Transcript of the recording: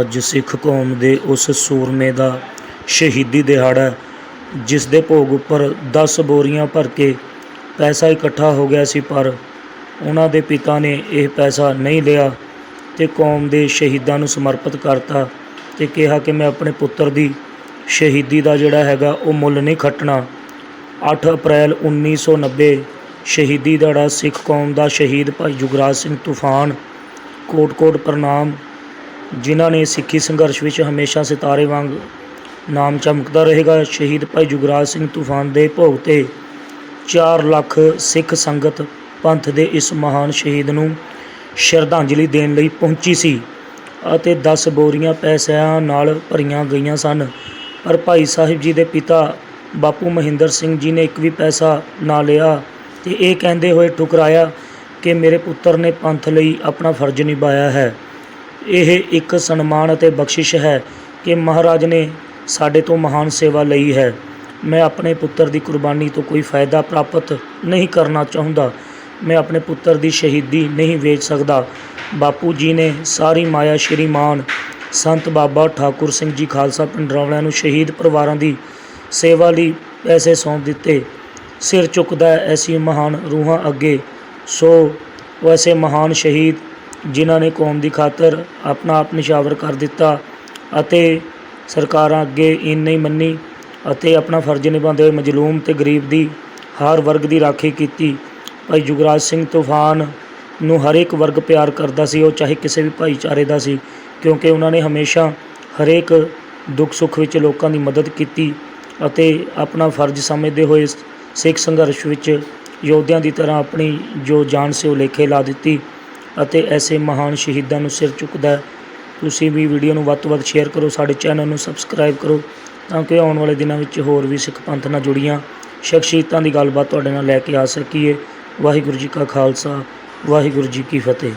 ਅੱਜ ਸਿੱਖ ਕੌਮ ਦੇ ਉਸ ਸੂਰਮੇ ਦਾ ਸ਼ਹੀਦੀ ਦਿਹਾੜਾ ਹੈ, ਜਿਸ ਦੇ ਭੋਗ ਉੱਪਰ 10 ਬੋਰੀਆਂ ਭਰ ਕੇ ਪੈਸਾ ਇਕੱਠਾ ਹੋ ਗਿਆ ਸੀ ਪਰ ਉਹਨਾਂ ਦੇ ਪਿਤਾ ਨੇ ਇਹ ਪੈਸਾ ਨਹੀਂ ਲਿਆ ਤੇ ਕੌਮ ਦੇ ਸ਼ਹੀਦਾਂ ਨੂੰ ਸਮਰਪਿਤ ਕਰਤਾ ਤੇ ਕਿਹਾ ਕਿ ਮੈਂ ਆਪਣੇ ਪੁੱਤਰ ਦੀ ਸ਼ਹੀਦੀ ਦਾ ਜਿਹੜਾ ਹੈਗਾ ਉਹ ਮੁੱਲ ਨਹੀਂ ਖੱਟਣਾ। 8 ਅਪ੍ਰੈਲ 1990 ਸ਼ਹੀਦੀ ਦਿਹਾੜਾ ਸਿੱਖ ਕੌਮ ਦਾ ਸ਼ਹੀਦ ਭਾਈ ਜੁਗਰਾਜ ਸਿੰਘ ਤੂਫਾਨ ਕੋਟ-ਕੋਟ ਪ੍ਰਣਾਮ ਜਿਨ੍ਹਾਂ ਨੇ ਸਿੱਖੀ ਸੰਘਰਸ਼ ਵਿੱਚ ਹਮੇਸ਼ਾ ਸਿਤਾਰੇ ਵਾਂਗ ਨਾਮ ਚਮਕਦਾ ਰਹੇਗਾ। ਸ਼ਹੀਦ ਭਾਈ ਜੁਗਰਾਜ ਸਿੰਘ ਤੂਫਾਨ ਦੇ ਭੋਗ 'ਤੇ 4 ਲੱਖ ਸਿੱਖ ਸੰਗਤ ਪੰਥ ਦੇ ਇਸ ਮਹਾਨ ਸ਼ਹੀਦ ਨੂੰ ਸ਼ਰਧਾਂਜਲੀ ਦੇਣ ਲਈ ਪਹੁੰਚੀ ਸੀ ਅਤੇ 10 ਬੋਰੀਆਂ ਪੈਸਿਆਂ ਨਾਲ ਭਰੀਆਂ ਗਈਆਂ ਸਨ। ਪਰ ਭਾਈ ਸਾਹਿਬ ਜੀ ਦੇ ਪਿਤਾ ਬਾਪੂ ਮਹਿੰਦਰ ਸਿੰਘ ਜੀ ਨੇ ਇੱਕ ਵੀ ਪੈਸਾ ਨਾ ਲਿਆ ਤੇ ਇਹ ਕਹਿੰਦੇ ਹੋਏ ਠੁਕਰਾਇਆ ਕਿ ਮੇਰੇ ਪੁੱਤਰ ਨੇ ਪੰਥ ਲਈ ਆਪਣਾ ਫਰਜ਼ ਨਿਭਾਇਆ ਹੈ। ਇਹ ਇੱਕ ਸਨਮਾਨ ਅਤੇ ਬਖਸ਼ਿਸ਼ ਹੈ ਕਿ ਮਹਾਰਾਜ ਨੇ ਸਾਡੇ ਤੋਂ ਮਹਾਨ ਸੇਵਾ ਲਈ ਹੈ। ਮੈਂ ਆਪਣੇ ਪੁੱਤਰ ਦੀ ਕੁਰਬਾਨੀ ਤੋਂ ਕੋਈ ਫਾਇਦਾ ਪ੍ਰਾਪਤ ਨਹੀਂ ਕਰਨਾ ਚਾਹੁੰਦਾ। ਮੈਂ ਆਪਣੇ ਪੁੱਤਰ ਦੀ ਸ਼ਹੀਦੀ ਨਹੀਂ ਵੇਚ ਸਕਦਾ। ਬਾਪੂ ਜੀ ਨੇ ਸਾਰੀ ਮਾਇਆ ਸ਼੍ਰੀਮਾਨ ਸੰਤ ਬਾਬਾ ਠਾਕੁਰ ਸਿੰਘ ਜੀ ਖਾਲਸਾ ਪਿੰਡਰਾਵਲਿਆਂ ਨੂੰ ਸ਼ਹੀਦ ਪਰਿਵਾਰਾਂ ਦੀ ਸੇਵਾ ਲਈ ਪੈਸੇ ਸੌਂਪ ਦਿੱਤੇ। ਸਿਰ ਚੁੱਕਦਾ ਐਸੀ ਮਹਾਨ ਰੂਹਾਂ ਅੱਗੇ। ਸੋ ਵੈਸੇ ਮਹਾਨ ਸ਼ਹੀਦ ਜਿਨ੍ਹਾਂ ਨੇ ਕੌਮ ਦੀ ਖਾਤਰ ਆਪਣਾ ਆਪ ਨਿਸ਼ਾਵਰ ਕਰ ਦਿੱਤਾ ਅਤੇ ਸਰਕਾਰਾਂ ਅੱਗੇ ਇਨ ਨਹੀਂ ਮੰਨੀ ਅਤੇ ਆਪਣਾ ਫਰਜ਼ ਨਿਭਾਉਂਦੇ ਹੋਏ ਮਜ਼ਲੂਮ ਤੇ ਗਰੀਬ ਦੀ ਹਰ ਵਰਗ ਦੀ ਰਾਖੀ ਕੀਤੀ। ਭਾਈ ਜੁਗਰਾਜ ਸਿੰਘ ਤੂਫਾਨ ਨੂੰ ਹਰੇਕ ਵਰਗ ਪਿਆਰ ਕਰਦਾ ਸੀ, ਉਹ ਚਾਹੇ ਕਿਸੇ ਵੀ ਭਾਈਚਾਰੇ ਦਾ ਸੀ, ਕਿਉਂਕਿ ਉਹਨਾਂ ਨੇ ਹਮੇਸ਼ਾ ਹਰੇਕ ਦੁੱਖ ਸੁੱਖ ਵਿੱਚ ਲੋਕਾਂ ਦੀ ਮਦਦ ਕੀਤੀ ਅਤੇ ਆਪਣਾ ਫਰਜ਼ ਸਮਝਦੇ ਹੋਏ ਸਿੱਖ ਸੰਘਰਸ਼ ਵਿੱਚ ਯੋਧਿਆਂ ਦੀ ਤਰ੍ਹਾਂ ਆਪਣੀ ਜੋ ਜਾਨ ਸੀ ਉਹ ਲੇਖੇ ਲਾ ਦਿੱਤੀ। ਅਤੇ ਐਸੇ ਮਹਾਨ ਸ਼ਹੀਦਾਂ ਨੂੰ ਸਿਰ ਚੁੱਕਦਾ ਹੈ। ਤੁਸੀਂ ਵੀ ਵੀਡੀਓ ਨੂੰ ਵੱਧ ਤੋਂ ਵੱਧ ਸ਼ੇਅਰ ਕਰੋ, ਸਾਡੇ ਚੈਨਲ ਨੂੰ ਸਬਸਕ੍ਰਾਈਬ ਕਰੋ, ਤਾਂ ਕਿ ਆਉਣ ਵਾਲੇ ਦਿਨਾਂ ਵਿੱਚ ਹੋਰ ਵੀ ਸਿੱਖ ਪੰਥ ਨਾਲ ਜੁੜੀਆਂ ਸ਼ਖਸੀਅਤਾਂ ਦੀ ਗੱਲਬਾਤ ਤੁਹਾਡੇ ਨਾਲ ਲੈ ਕੇ ਆ ਸਕੀਏ ਵਾਹਿਗੁਰੂ ਜੀ ਕਾ ਖਾਲਸਾ, ਵਾਹਿਗੁਰੂ ਜੀ ਕੀ ਫਤਿਹ